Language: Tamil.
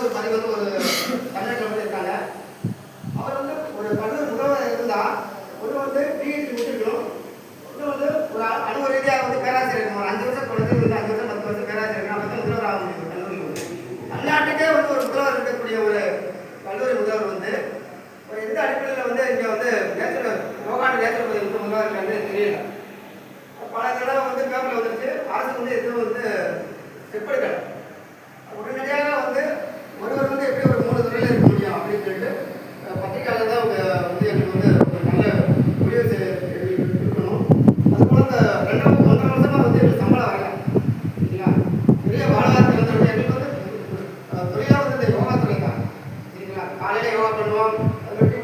ஒரு வந்து ஒரு தமிழ்நாட்டில் வந்து இருக்காங்க. அவர் வந்து ஒரு கல்லூரி முதல்வர் இருந்தா ஒரு வந்து பிஹெச்டி முடிச்சிருக்கணும். இன்னும் வந்து ஒரு அலுவலக ரீதியாக வந்து பேராசிரியர் இருக்கணும். ஒரு அஞ்சு வருஷம் குழந்தை வந்து அஞ்சு வருஷம் பத்து வருஷம் பேராசிரியர் இருக்கணும். அப்போ முதல்வர் ஆக முடியும். கல்லூரி வந்து. தமிழ்நாட்டுக்கே வந்து ஒரு முதல்வர் இருக்கக்கூடிய ஒரு கல்லூரி முதல்வர் வந்து ஒரு எந்த அடிப்படையில் வந்து இங்கே வந்து நேற்று யோகாண்டு நேற்று பகுதியில் வந்து முதல்வர் இருக்காங்க தெரியல. பல தடவை வந்து பேப்பரில் வந்துருச்சு. அரசு வந்து எதுவும் வந்து செப்படுக்கலை உடனடியாக இளைஞர்கள் வந்து ஒரு நல்ல முடிவு இருக்கணும் அது போல் இந்த ரெண்டு வருஷம் ஒன்றரை வருஷமாக வந்து எங்களுக்கு சம்பளம் வரல சரிங்களா யோகா பண்ணுவோம் அதுக்கு